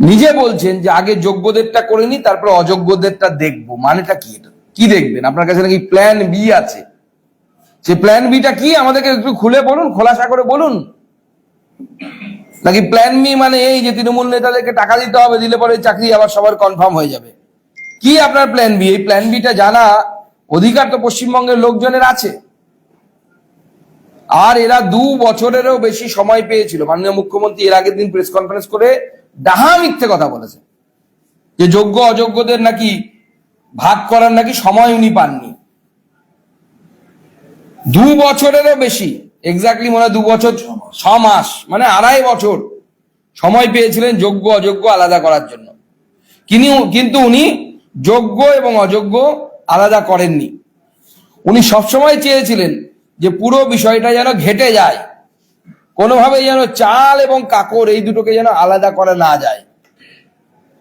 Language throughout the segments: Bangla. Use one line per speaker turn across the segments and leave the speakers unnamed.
নিজে বলছেন যে আগে যোগ্যদেরটা করে নি, তারপরে অযোগ্যদেরটা দেখব। মানেটা কি এটা? কি দেখবেন? আপনার কাছে নাকি প্ল্যান বি আছে। সে প্ল্যান বিটা কি? আমাদেরকে একটু খুলে বলুন, খোলাসা করে বলুন। নাকি প্ল্যান বি মানে এই যে তৃণমূল নেতাদেরকে টাকা দিতে হবে, দিলে পরে চাকরি আবার সবার কনফার্ম হয়ে যাবে। কি আপনার প্ল্যান বি এই প্ল্যান বিটা জানা অধিকার তো পশ্চিমবঙ্গের লোকজনের আছে। আর এরা দু বছরেরও বেশি সময় পেয়েছিল। মাননীয় মুখ্যমন্ত্রী এর আগের দিন প্রেস কনফারেন্স করে ডাহা মিথ্যে কথা বলেছে। যে যোগ্য অযোগ্যদের নাকি ভাগ করার নাকি সময় উনি পাননি। দু বছরেরও বেশি এক্স্যাক্টলি মনে হয় দু বছর ছ মাস। মানে আড়াই বছর সময় পেয়েছিলেন যোগ্য অযোগ্য আলাদা করার জন্য। কিনি- কিন্তু উনি যোগ্য এবং অযোগ্য আলাদা করেননি। উনি সবসময় চেয়েছিলেন যে পুরো বিষয়টা যেন ঘেটে যায়। কোনোভাবে যেন চাল এবং কাকর এই দুটোকে যেন আলাদা করা না যায়।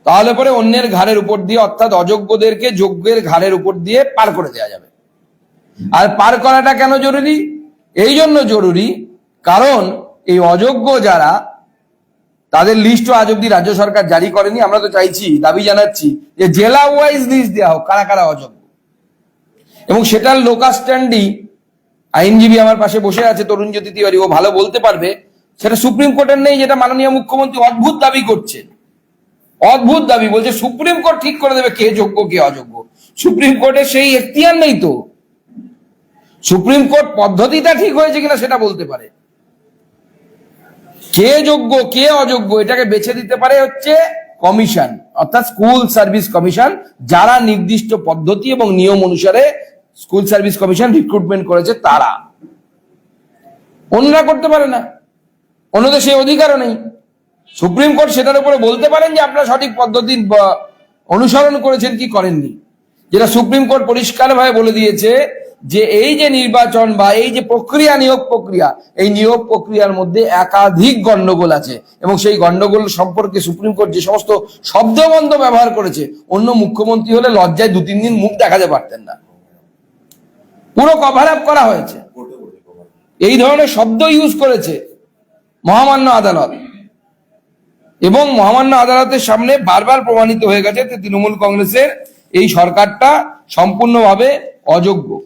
তাহলে পরে অন্যের ঘাড়ের উপর দিয়ে অর্থাৎ অযোগ্যদেরকে যোগ্যের ঘাড়ের উপর দিয়ে পার করে দেওয়া যাবে। আর পার করাটা কেন জরুরি? এই জন্য জরুরি কারণ এই অযোগ্য যারা, তাদের লিস্টও আজ অব্দি রাজ্য সরকার জারি করেনি। আমরা তো চাইছি, দাবি জানাচ্ছি যে জেলা ওয়াইজ লিস্ট দেওয়া হোক, কারা কারা অযোগ্য। এবং সেটার লোকাল স্ট্যান্ডই আইনজীবী আমার পাশে বসে আছে তরুণ জ্যোতি তিওয়ারি, ও ভালো বলতে পারবে। সেটা সুপ্রিম কোর্টের নেই, যেটা মাননীয় মুখ্যমন্ত্রী অদ্ভুত দাবি করছে। অদ্ভুত দাবি, বলছে সুপ্রিম কোর্ট ঠিক করে দেবে কে যোগ্য, কে অযোগ্য। সুপ্রিম কোর্টের সেই এখতিয়ার নেই তো। সুপ্রিম কোর্ট পদ্ধতিটা ঠিক হয়েছে কিনা সেটা বলতে পারে। কে যোগ্য, কে অযোগ্য, এটাকে বেছে দিতে পারে হচ্ছে কমিশন, অর্থাৎ স্কুল সার্ভিস কমিশন, যারা নির্দিষ্ট পদ্ধতি এবং নিয়ম অনুসারে স্কুল সার্ভিস কমিশন রিক্রুটমেন্ট করেছে তারা। অন্যরা করতে পারে না। অন্যদের সেই অধিকারও নেই। সুপ্রিম কোর্ট সেটার উপরে বলতে পারেন যে আপনারা সঠিক পদ্ধতি অনুসরণ করেছেন কি করেননি। যেটা সুপ্রিম কোর্ট পরিষ্কারভাবে বলে দিয়েছে যে এই যে নির্বাচন বা এই যে প্রক্রিয়া, নিয়োগ প্রক্রিয়া, এই নিয়োগ প্রক্রিয়ার মধ্যে একাধিক গন্ডগোল আছে এবং সেই গন্ডগোল সম্পর্কে সুপ্রিম কোর্ট যে সমস্ত শব্দবন্ধ ব্যবহার করেছে, অন্য মুখ্যমন্ত্রী হলে লজ্জায় দু তিন দিন মুখ দেখাতে পারতেন না। পুরো কভার আপ করা হয়েছে। এই ধরনের শব্দ ইউজ করেছে মহামান্য আদালত। এবং মহামান্য আদালতের সামনে বারবার প্রমাণিত হয়ে গেছে যে তৃণমূল কংগ্রেসের এই সরকারটা সম্পূর্ণভাবে অযোগ্য।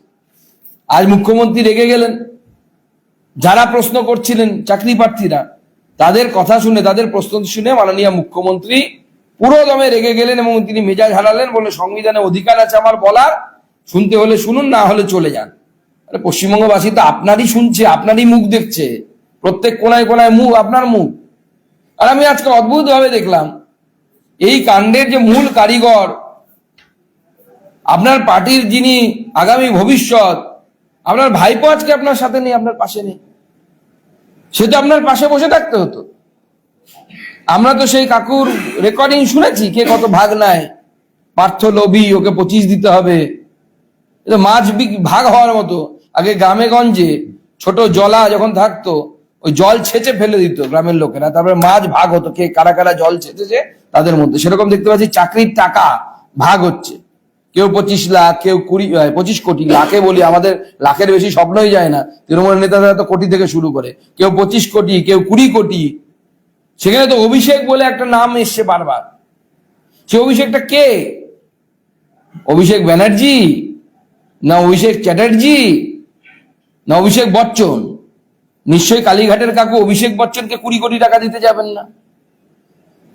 আজ মুখ্যমন্ত্রী রেগে গেলেন। যারা প্রশ্ন করছিলেন চাকরি প্রার্থীরা, তাদের কথা শুনে, তাদের প্রশ্ন শুনে মাননীয় মুখ্যমন্ত্রী পুরো দমে রেগে গেলেন এবং তিনি মেজাজ হারালেন বলে সংবিধানে অধিকার আছে আমার বলার। শুনতে হলে শুনুন, না হলে চলে যান। পশ্চিমবঙ্গবাসী তো আপনারই শুনছে, আপনারই মুখ দেখছে। প্রত্যেক কোনায় কোনায় মুখ, আপনার মুখ। আর আমি আজকে অদ্ভুত ভাবে দেখলাম, এই কাণ্ডের যে মূল কারিগর, আপনার পার্টির যিনি আগামী ভবিষ্যৎ, আপনার ভাইপো আজকে আপনার সাথে নেই, আপনার পাশে নেই। সে তো আপনার পাশে বসে থাকতে হতো। আমরা তো সেই কাকুর রেকর্ডিং শুনেছি, কে কত ভাগ নেয়। পার্থ লোভী, ওকে পঁচিশ দিতে হবে। এ তো মাছ ভাগ হওয়ার মতো। আগে গ্রামে গঞ্জে ছোট জলা যখন থাকতো, ওই জল ছেঁচে ফেলে দিত গ্রামের লোকেরা। তারপরে মাছ ভাগ হতো, কে কারা কারা জল ছেঁচেছে তাদের মধ্যে। সেরকম দেখতে পাচ্ছি চাকরির টাকা ভাগ হচ্ছে। কেউ পঁচিশ লাখ, কেউ কুড়ি পঁচিশ কোটি, লাখে বলি আমাদের লাখের বেশি স্বপ্নই যায় না। তৃণমূল নেতারা তো কোটি থেকে শুরু করে। কেউ পঁচিশ কোটি, কেউ কুড়ি কোটি। সেখানে তো অভিষেক বলে একটা নাম এসছে বারবার। সে অভিষেকটা কে? অভিষেক ব্যানার্জি? না অভিষেক চ্যাটার্জি, না অভিষেক বচ্চন। নিশ্চয়ই কালীঘাটের কাকু অভিষেক বচ্চনকে কুড়ি কোটি টাকা দিতে যাবেন না।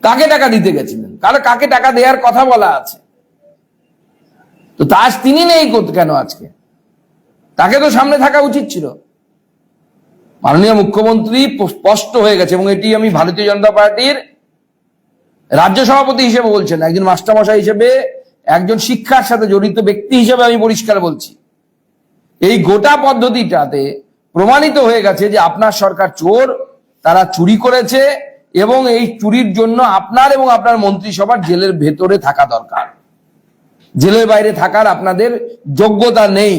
কাকে টাকা দিতে গেছিলেন? কারও কাকে টাকা দেওয়ার কথা বলা আছে। তো তাজ তিনি নেই কেন আজকে? তাকে তো সামনে থাকা উচিত ছিল। মাননীয় মুখ্যমন্ত্রী স্পষ্ট হয়ে গেছে এবং এটি আমি ভারতীয় জনতা পার্টির রাজ্য সভাপতি হিসেবে বলছেন, একজন মাস্টারমশাই হিসেবে একজন শিক্ষার সাথে জড়িত ব্যক্তি হিসেবে আমি পরিষ্কার বলছি। এই গোটা পদ্ধতিটাতে প্রমাণিত হয়ে গেছে যে আপনার সরকার চোর, তারা চুরি করেছে এবং এই চুরির জন্য আপনার এবং আপনার মন্ত্রিসভার জেলের ভেতরে থাকা দরকার। জেলের বাইরে থাকার আপনাদের যোগ্যতা নেই।